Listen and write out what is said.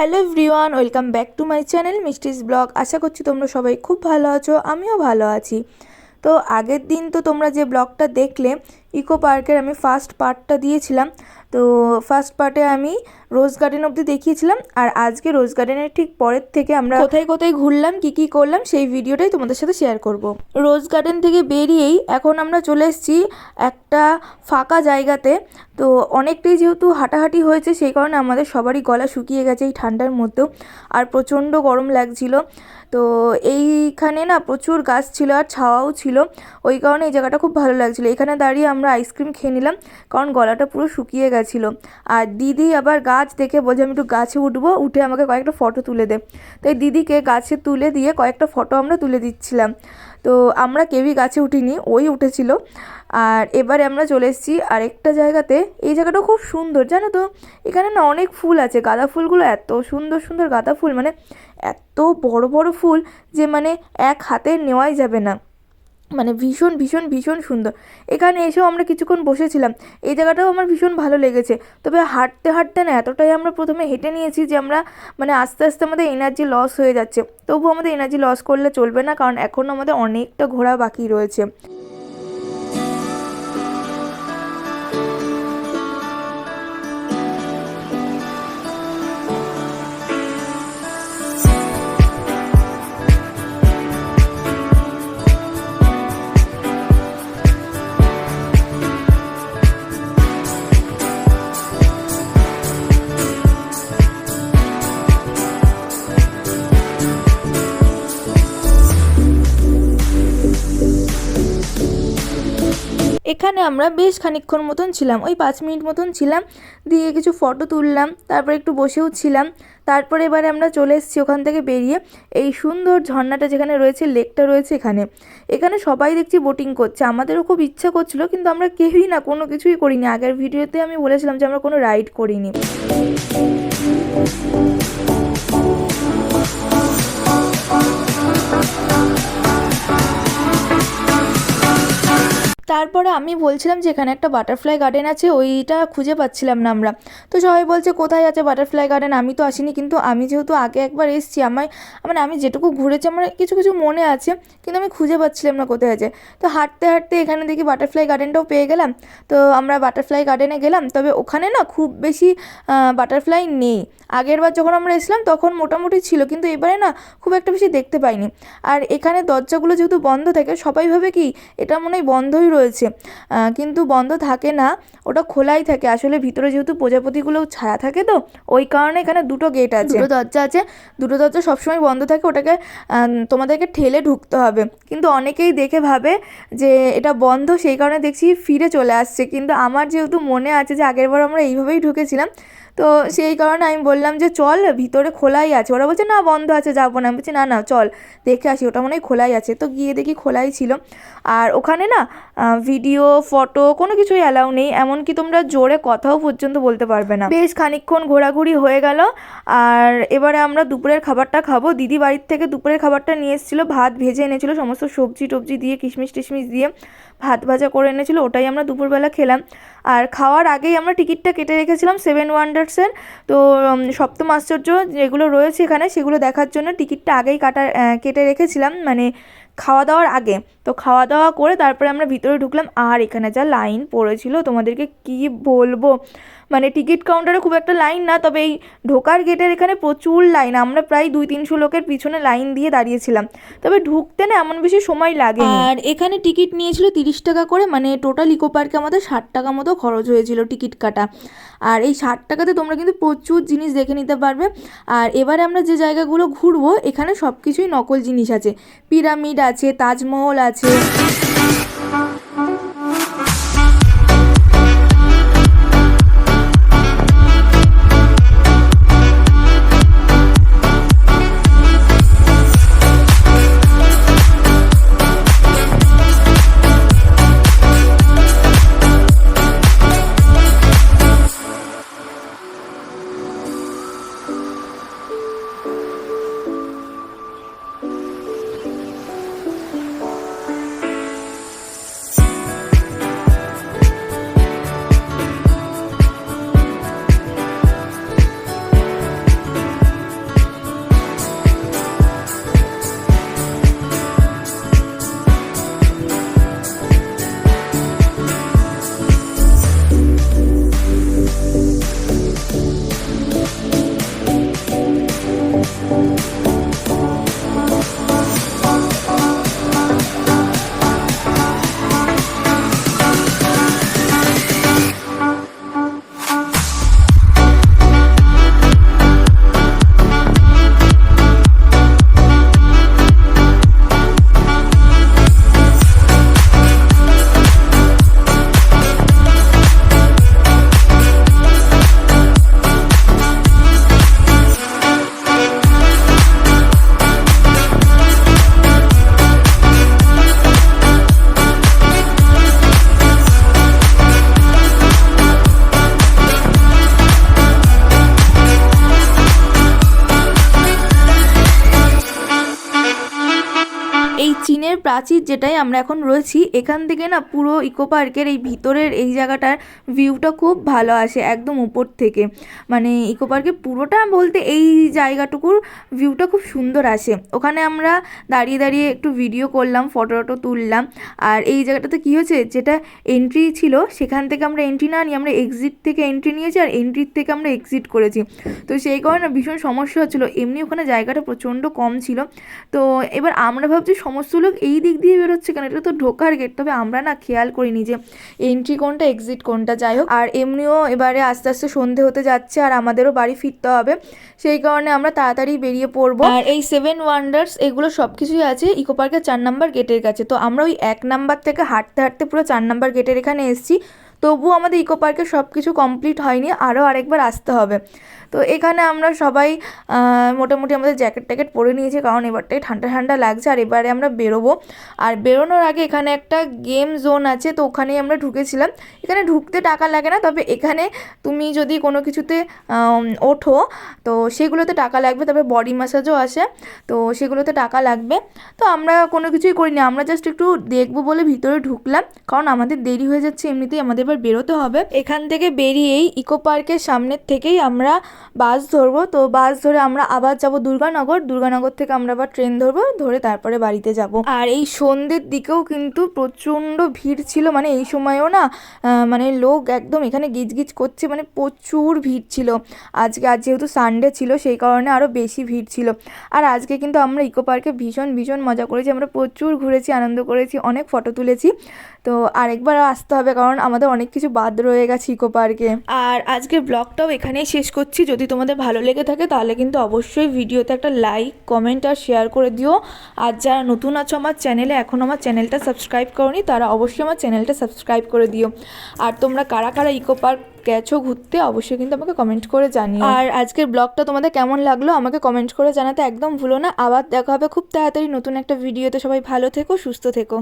Hello everyone, welcome back to my channel Mishti's blog. আশা করছি তোমরা সবাই খুব ভালো আছো, আমিও ভালো আছি। তো আগের দিন তো তোমরা যে ব্লগটা দেখলে ইকো পার্কের আমি ফার্স্ট পার্টটা দিয়েছিলাম। তো ফার্স্ট পার্টে আমি রোজ গার্ডেন অবধি দেখিয়েছিলাম। আর আজকে রোজ গার্ডেনের ঠিক পরের থেকে আমরা কোথায় কোথায় ঘুরলাম কি কি করলাম সেই ভিডিওটাই তোমাদের সাথে শেয়ার করব। রোজ গার্ডেন থেকে বেরিয়েই এখন আমরা চলে এসেছি একটা ফাঁকা জায়গাতে। তো অনেকটাই যেহেতু হাঁটাহাঁটি হয়েছে সেই কারণে আমাদের সবারই গলা শুকিয়ে গেছে এই ঠান্ডার মধ্যেও। আর প্রচণ্ড গরম লাগছিল। তো এইখানে না প্রচুর গাছ ছিল আর ছাওয়াও ছিল। ওই কারণে এই জায়গাটা খুব ভালো লাগছিল। এখানে দাঁড়িয়ে আমরা আইসক্রিম খেয়ে নিলাম, কারণ গলাটা পুরো শুকিয়ে গেছিল। আর দিদি আবার গাছ দেখে বলছে, আমি একটু গাছে উঠবো, উঠে আমাকে কয়েকটা ফটো তুলে দে। তাই দিদিকে গাছে তুলে দিয়ে কয়েকটা ফটো আমরা তুলে দিচ্ছিলাম। তো আমরা কেউই গাছে উঠিনি, ওই উঠেছিল। আর এবারে আমরা চলে এসেছি আরেকটা জায়গাতে। এই জায়গাটা খুব সুন্দর, জানো তো? এখানে না অনেক ফুল আছে। গাঁদা ফুলগুলো এত সুন্দর সুন্দর গাঁদা ফুল মানে এত বড় বড় ফুল যে মানে এক হাতে নেওয়াই যাবে না। মানে ভীষণ ভীষণ ভীষণ সুন্দর। এখানে এসেও আমরা কিছুক্ষণ বসেছিলাম। এই জায়গাটাও আমার ভীষণ ভালো লেগেছে। তবে হাঁটতে হাঁটতে না এতটাই আমরা প্রথমে হেঁটে নিয়েছি যে আমরা মানে আস্তে আস্তে আমাদের এনার্জি লস হয়ে যাচ্ছে। তবু আমাদের এনার্জি লস করলে চলবে না, কারণ এখনও আমাদের অনেকটা ঘোরা বাকি রয়েছে। এখানে আমরা বেশ খানিকক্ষণ মতন ছিলাম। ওই পাঁচ মিনিট মতন ছিলাম। দিয়ে কিছু ফটো তুললাম, তারপর একটু বসেও ছিলাম। তারপরে এবারে আমরা চলে এসেছি ওখান থেকে বেরিয়ে এই সুন্দর ঝর্ণাটা যেখানে রয়েছে, লেকটা রয়েছে এখানে। এখানে সবাই দেখছি বোটিং করছে। আমাদেরও খুব ইচ্ছা করছিল, কিন্তু আমরা কেউই না, কোনো কিছুই করিনি। আগের ভিডিওতে আমি বলেছিলাম যে আমরা কোনো রাইড করিনি। তারপরে আমি বলছিলাম যে এখানে একটা বাটারফ্লাই গার্ডেন আছে, ওইটা খুঁজে পাচ্ছিলাম না আমরা। তো সবাই বলছে, কোথায় আছে বাটারফ্লাই গার্ডেন আমি তো আসিনি, কিন্তু আমি যেহেতু আগে একবার এসেছি, আমায় মানে আমি যেটুকু ঘুরেছি, আমার কিছু কিছু মনে আছে, কিন্তু আমি খুঁজে পাচ্ছিলাম না কোথায় আছে। তো হাঁটতে হাঁটতে এখানে দেখি বাটারফ্লাই গার্ডেনটাও পেয়ে গেলাম। তো আমরা বাটারফ্লাই গার্ডেনে গেলাম, তবে ওখানে না খুব বেশি বাটারফ্লাই নেই। আগের বার যখন আমরা এসলাম তখন মোটামুটি ছিল, কিন্তু এবারে না খুব একটা বেশি দেখতে পাইনি। আর এখানে দরজাগুলো যেহেতু বন্ধ থাকে, সবাই ভাবে কি এটা মনে হয় বন্ধই রয়েছে। কিন্তু বন্ধ থাকে না, ওটা খোলাই থাকে। আসলে ভিতরে যেহেতু প্রজাপতিগুলো ছাড়া থাকে তো, ওই কারণে এখানে দুটো গেট আছে। দুটো দরজা আছে। দুটো দরজা সবসময় বন্ধ থাকে, ওটাকে তোমাদেরকে ঠেলে ঢুকতে হবে। কিন্তু অনেকেই দেখে ভাবে যে এটা বন্ধ, সেই কারণে দেখছি ফিরে চলে আসছে। কিন্তু আমার যেহেতু মনে আছে যে আগেরবার আমরা এইভাবেই ঢুকেছিলাম তো সেই কারণে আমি বললাম যে চল, ভিতরে খোলাই আছে। ওরা বলছে, না, বন্ধ আছে, যাব না। আমি বলছি, না না, চল, দেখে আসি। ওটা মনে হয় খোলাই আছে। তো গিয়ে দেখি খোলাই ছিল। আর ওখানে না ভিডিও ফটো কোনো কিছুই অ্যালাউ নেই। এমনকি তোমরা জোরে কথাও পর্যন্ত বলতে পারবে না। বেশ খানিকক্ষণ ঘোরাঘুরি হয়ে গেল। আর এবারে আমরা দুপুরের খাবারটা খাব। দিদি বাড়ির থেকে দুপুরের খাবারটা নিয়ে এসেছিল। ভাত ভেজে এনেছিলো। সমস্ত সবজি টবজি দিয়ে, কিশমিশ টিশমিশ দিয়ে। ভাত ভাজা করে এনেছিলো, ওটাই আমরা দুপুরবেলা খেলাম। আর খাওয়ার আগেই আমরা টিকিটটা কেটে রেখেছিলাম সেভেন ওয়ান্ডার্সের তো সপ্তম আশ্চর্য যেগুলো রয়েছে এখানে, সেগুলো দেখার জন্য টিকিটটা আগেই কাটা কেটে রেখেছিলাম মানে খাওয়া দাওয়ার আগে। তো খাওয়া দাওয়া করে তারপরে আমরা ভিতরে ঢুকলাম, আর এখানে যা লাইন পড়েছিল, তোমাদেরকে কি বলব? মানে টিকিট কাউন্টারে খুব একটা লাইন না, তবে এই ঢোকার গেটের এখানে প্রচুর লাইন। আমরা প্রায় দুই তিনশো লোকের পিছনে লাইন দিয়ে দাঁড়িয়েছিলাম। তবে ঢুকতে না এমন বেশি সময় লাগে আর এখানে টিকিট নিয়েছিল তিরিশ টাকা করে মানে টোটাল ইকো পার্কে আমাদের ষাট টাকা মতো খরচ হয়েছিল টিকিট কাটা। আর এই ষাট টাকাতে তোমরা কিন্তু প্রচুর জিনিস দেখে নিতে পারবে। আর এবারে আমরা যে জায়গাগুলো ঘুরবো, এখানে সব কিছুই নকল জিনিস আছে। পিরামিড আছে, তাজমহল আছে। টিনের প্রাচীর যেটাই আমরা এখন রয়েছি, এখান থেকে না পুরো ইকো পার্কের এই ভিতরের এই জায়গাটার ভিউটা খুব ভালো আসে একদম উপর থেকে। মানে ইকো পার্কের পুরোটা বলতে এই জায়গাটুকুর ভিউটা খুব সুন্দর আসে। ওখানে আমরা দাঁড়িয়ে দাঁড়িয়ে একটু ভিডিও করলাম ফটো টটো তুললাম। আর এই জায়গাটাতে কী হয়েছে, যেটা এন্ট্রি ছিল, সেখান থেকে আমরা এন্ট্রি না নিয়ে আমরা এক্সিট থেকে এন্ট্রি নিয়েছি আর এন্ট্রির থেকে আমরা এক্সিট করেছি। তো সেই কারণে ভীষণ সমস্যা হচ্ছিল। এমনি ওখানে জায়গাটা প্রচণ্ড কম ছিল। তো এবার আমরা ভাবছি সমস্ত লোক এই দিক দিয়ে বেরোচ্ছে কেন? এটা তো ঢোকার গেট তবে আমরা না খেয়াল করিনি যে এন্ট্রি কোনটা এক্সিট কোনটা, যাই হোক। আর এমনিও এবারে আস্তে আস্তে সন্ধে হতে যাচ্ছে আর আমাদেরও বাড়ি ফিরতে হবে। সেই কারণে আমরা তাড়াতাড়ি বেরিয়ে পড়ব। আর এই সেভেন ওয়ান্ডার্স এগুলো সব কিছুই আছে ইকো পার্কের চার নাম্বার গেটের কাছে। তো আমরা ওই এক নাম্বার থেকে হাঁটতে হাঁটতে পুরো চার নাম্বার গেটের এখানে এসেছি। তবুও আমাদের ইকো পার্কে সব কিছু কমপ্লিট হয়নি, আরও আরেকবার আসতে হবে। তো এখানে আমরা সবাই মোটামুটি আমাদের জ্যাকেট ট্যাকেট পরে নিয়েছি, কারণ এবারটাই ঠান্ডা ঠান্ডা লাগছে আর এবারে আমরা বেরোবো। আর বেরোনোর আগে এখানে একটা গেম জোন আছে, তো ওখানেই আমরা ঢুকেছিলাম। এখানে ঢুকতে টাকা লাগে না, তবে এখানে তুমি যদি কোনো কিছুতে ওঠো, তো সেগুলোতে টাকা লাগবে, তবে বডি ম্যাসাজও আছে তো সেগুলোতে টাকা লাগবে। তো আমরা কোনো কিছুই করিনি, আমরা জাস্ট একটু দেখব বলে ভিতরে ঢুকলাম, কারণ আমাদের দেরি হয়ে যাচ্ছে, এমনিতেই আমাদের এবার বেরোতে হবে। এখান থেকে বেরিয়েই ইকো পার্কের সামনের থেকেই আমরা বাস ধরবো। তো বাস ধরে আমরা আবার যাব দুর্গানগর। দুর্গানগর থেকে আমরা আবার ট্রেন ধরবো, ধরে তারপরে বাড়িতে যাব। আর এই সন্ধ্যের দিকেও কিন্তু প্রচণ্ড ভিড় ছিল। মানে এই সময়ও না মানে লোক একদম এখানে গিজগিজ করছে। মানে প্রচুর ভিড় ছিল। আজকে, আজ যেহেতু সানডে ছিল, সেই কারণে আরও বেশি ভিড় ছিল। আর আজকে কিন্তু আমরা ইকো পার্কে ভীষণ ভীষণ মজা করেছি। আমরা প্রচুর ঘুরেছি, আনন্দ করেছি, অনেক ফটো তুলেছি। তো আরেকবার আসতে হবে, কারণ আমাদের অনেক কিছু বাদ রয়ে গেছে ইকো পার্কে আর আজকের ব্লগটাও এখানেই শেষ করছি। যদি তোমাদের ভালো লেগে থাকে, তাহলে কিন্তু অবশ্যই ভিডিওতে একটা লাইক কমেন্ট আর শেয়ার করে দিও। আর যারা নতুন আছো আমার চ্যানেলে এখন আমার চ্যানেলটা সাবস্ক্রাইব করনি, তারা অবশ্যই আমার চ্যানেলটা সাবস্ক্রাইব করে দিও। আর তোমরা কারা কারা ইকো পার্ক গেছো ঘুরতে, অবশ্যই কিন্তু আমাকে কমেন্ট করে জানিও। আর আজকের ব্লগটা তোমাদের কেমন লাগল, আমাকে কমেন্ট করে জানাতে একদম ভুলো না। আবার দেখা হবে খুব তাড়াতাড়ি নতুন একটা ভিডিওতে সবাই ভালো থেকো, সুস্থ থেকো।